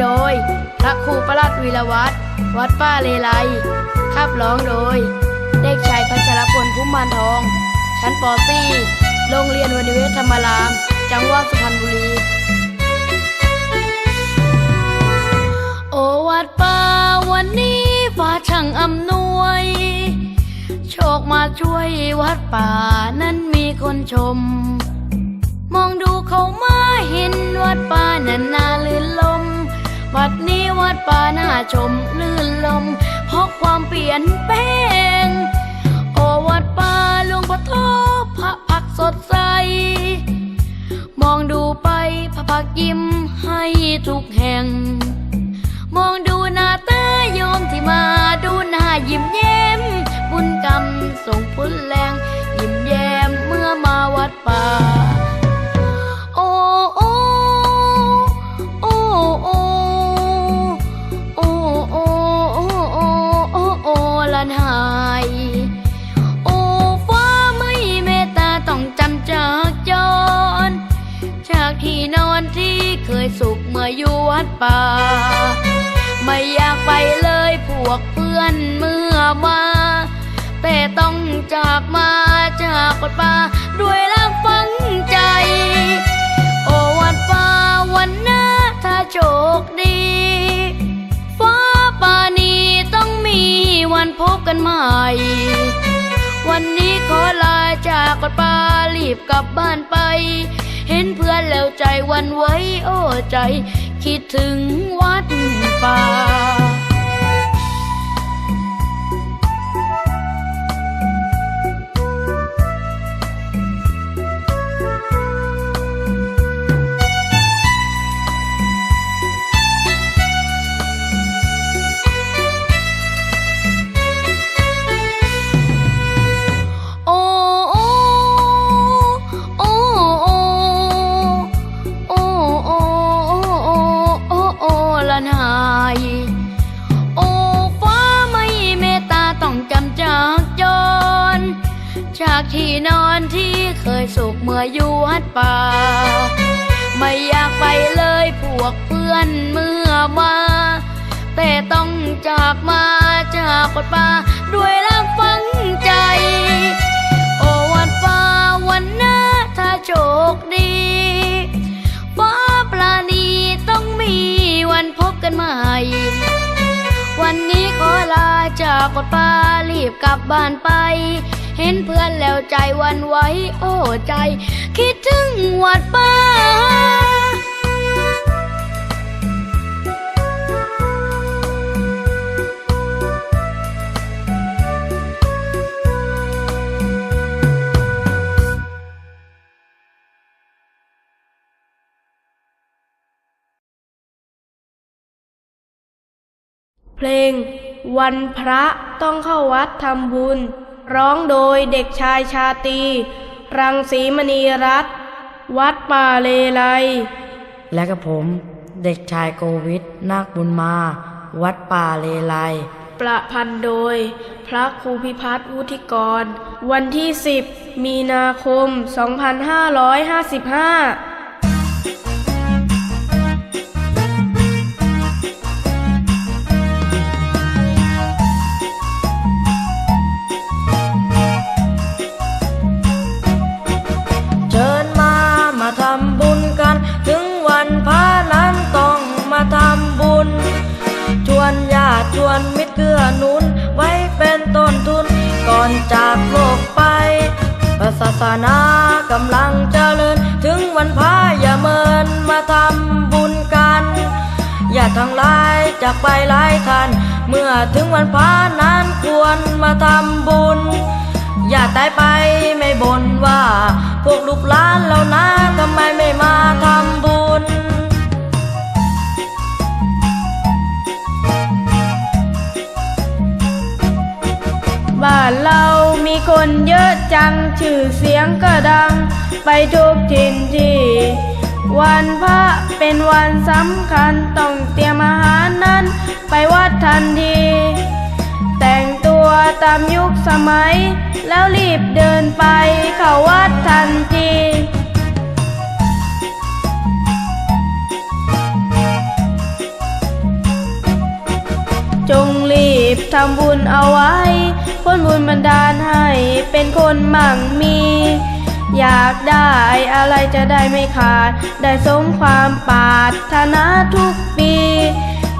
โดย พระครูประหลัดวีรวัตรวัดป้าเลไลขับร้องโดย เด็กชายพัชรพลพุ่มมานทอง ชั้นป .4 โรงเรียนวนิเวศธรรมราม จังหวัดสุพรรณบุรี โอวัดป่าวันนี้ฟ้าช่างอำนวย โชคมาช่วยวัดป่านั้นมีคนชม มองดูเขามาเห็นวัดป่านั้นนา วัดนี้วัดป่าน่าชมลื่นลม เพราะความเปลี่ยนแปลง โอวัดป่าหลวงพ่อโทพระพักสดใส มองดูไปพระพักยิ้มให้ทุกแห่ง มองดูหน้าตาโยมที่มาดูหน้ายิ้มแย้ม บุญกรรมส่งผลแรง ยิ้มแย้มเมื่อมาวัดป่า ที่นอนที่เคยสุขเมื่ออยู่วัดป่า ไม่อยากไปเลยพวกเพื่อนเมื่อมา แต่ต้องจากมาจากวัดป่าด้วยรักฝังใจ โอวัดป่าวันหน้าถ้าโชคดี ฟ้าป่านี้ต้องมีวันพบกันใหม่ วันนี้ขอลาจากวัดป่ารีบกลับบ้านไป เห็นเพื่อนแล้วใจวันไหวโอ้ใจ คิดถึงวัดป่า ที่นอนที่เคยสุขเมื่ออยู่วัดป่า ไม่อยากไปเลยพวกเพื่อนเมื่อมา แต่ต้องจากมาจากวัดป่าด้วยรักฝังใจ โอวัดป่าวันหน้าถ้าโชคดีฟ้าปลาณีต้องมีวันพบกันใหม่วันนี้ขอลาจากวัดป่ารีบกลับบ้านไป เห็นเพื่อนแล้วใจวันไหวโอ้ใจ คิดถึงวัดป่าเพลง วันพระต้องเข้าวัดทำบุญ ร้องโดยเด็กชายชาตรีรังสีมณีรัตน์วัดป่าเลไลและกับผม เด็กชายโกวิทนาคบุญมา วัดป่าเลไลประพันธ์โดย พระครูพิพัฒน์วุฒิกร วันที่ 10 มีนาคม 2555 นากำลังเจริญ ถึงวันพระอย่าเมินมาทำบุญกัน อย่าทั้งหลายจากไปหลายท่าน เมื่อถึงวันพระนั้นควรมาทำบุญ อย่าตายไปไม่บ่นว่า พวกลูกหลานเรานะทำไมไม่มาทำบุญบ้านเรา คนเยอะจัง ชื่อเสียงก็ดัง ไปทุกถิ่นที่ วันพระเป็นวันสำคัญ ต้องเตรียมอาหารนั้น ไปวัดทันที แต่งตัวตามยุคสมัย แล้วรีบเดินไปเข้าวัดทันทีจงรีบทำบุญเอาไว้ คนบุญบันดาลให้เป็นคนมั่งมี อยากได้อะไรจะได้ไม่ขาด ได้สมความปรารถนาทุกปี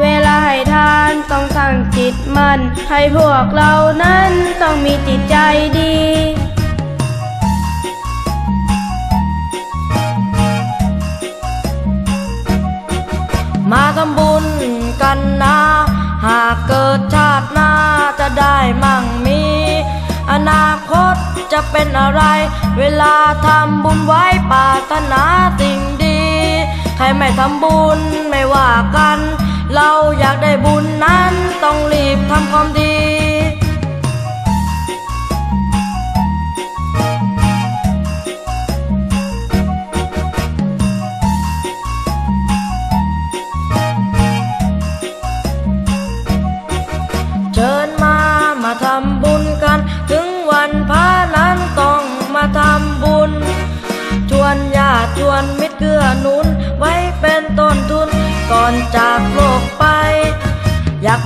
เวลาให้ทานต้องตั้งจิตมัน่น ให้พวกเรานั้นต้องมีจิตใจดีมาทำบุญกันนะ หากเกิดชาติหน้าจะได้มั่ง นาคตจะเป็นอะไร เวลาทำบุญไว้ปรารถนาสิ่งดี ใครไม่ทำบุญไม่ว่ากัน เราอยากได้บุญนั้นต้องรีบทำความดี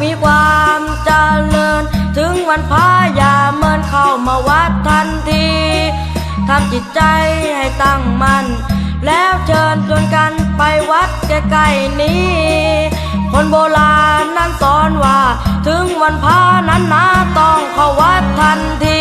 มีความเจริญ ถึงวันพายาเมินเข้ามาวัดทันทีทำจิตใจให้ตั้งมัน่นแล้วเชิญชวนกันไปวัดใกล้ๆนี้ คนโบราณนั้นสอนว่า ถึงวันพานั้นนะต้องเข้าวัดทันที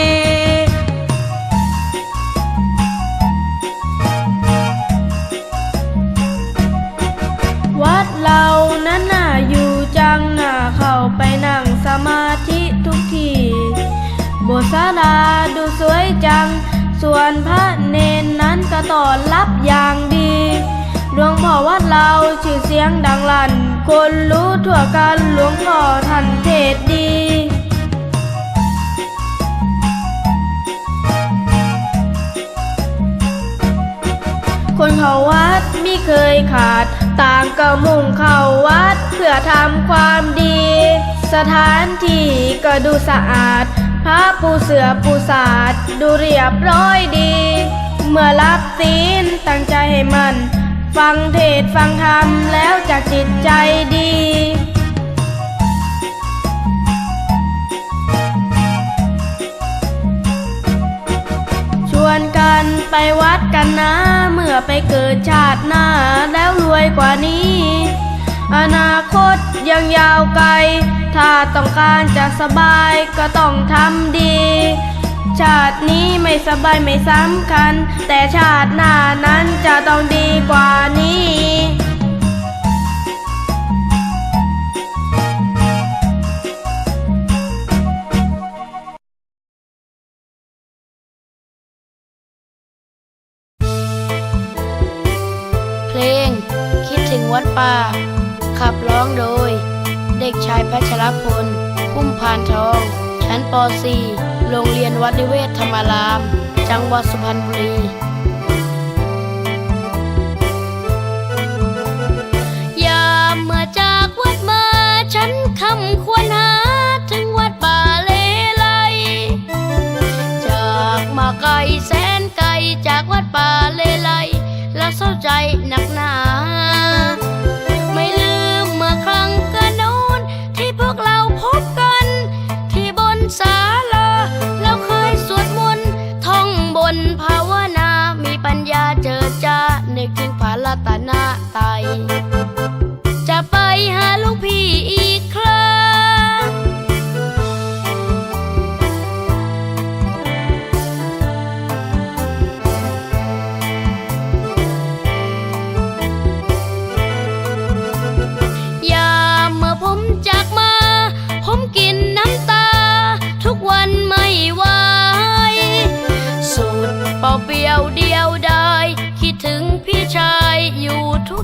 มาธิทุกทีโบสถาลาดูสวยจัง ส่วนพระเนนนั้นก็ต้อนรับอย่างดีหลวงพ่อวัดเราชื่อเสียงดังลั่น คนรู้ทั่วกันหลวงพ่อท่านเทศดีคนเขาวัดไม่เคยขาด ต่างก็มุ่งเข้าวัดเพื่อทำความดี สถานที่ก็ดูสะอาดพระผู้เสือผู้สาดดูเรียบร้อยดี เมื่อรับศีลตั้งใจให้มันฟังเทศฟังธรรมแล้วจากจิตใจดีชวนกันไปวัดกันนะ เมื่อไปเกิดชาติหน้าแล้วรวยกว่านี้ อนาคตยังยาวไกล ถ้าต้องการจะสบายก็ต้องทำดี ชาตินี้ไม่สบายไม่สำคัญ แต่ชาติหน้านั้น พานทอง ชั้นป .4 โรงเรียนวัดนิเวศธรรมาราม จังหวัดสุพรรณบุรี ยามเมื่อจากวัดมาฉันคำควรหาถึงวัดป่าเลไลจากมาไกลแสนไกลจากวัดป่าเลไลแล้วเศร้าใจหนัก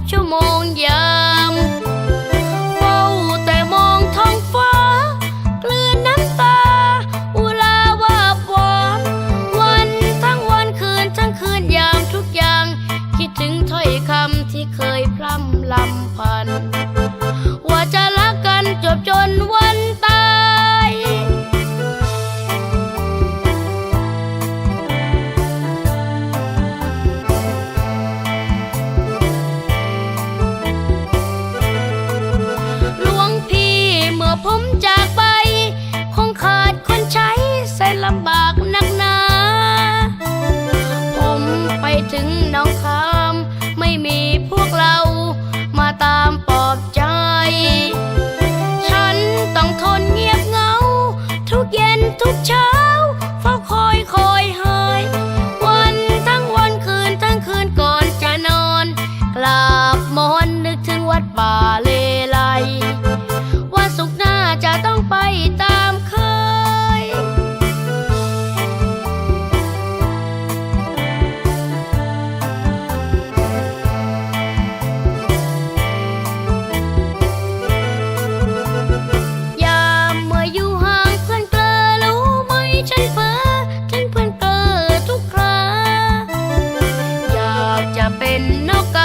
อยู่ทุ ไม่มีพวกเรามาตามปอบใจ ฉันต้องทนเงียบเงา ทุกเย็นทุกเช้า จะเป็นนกกา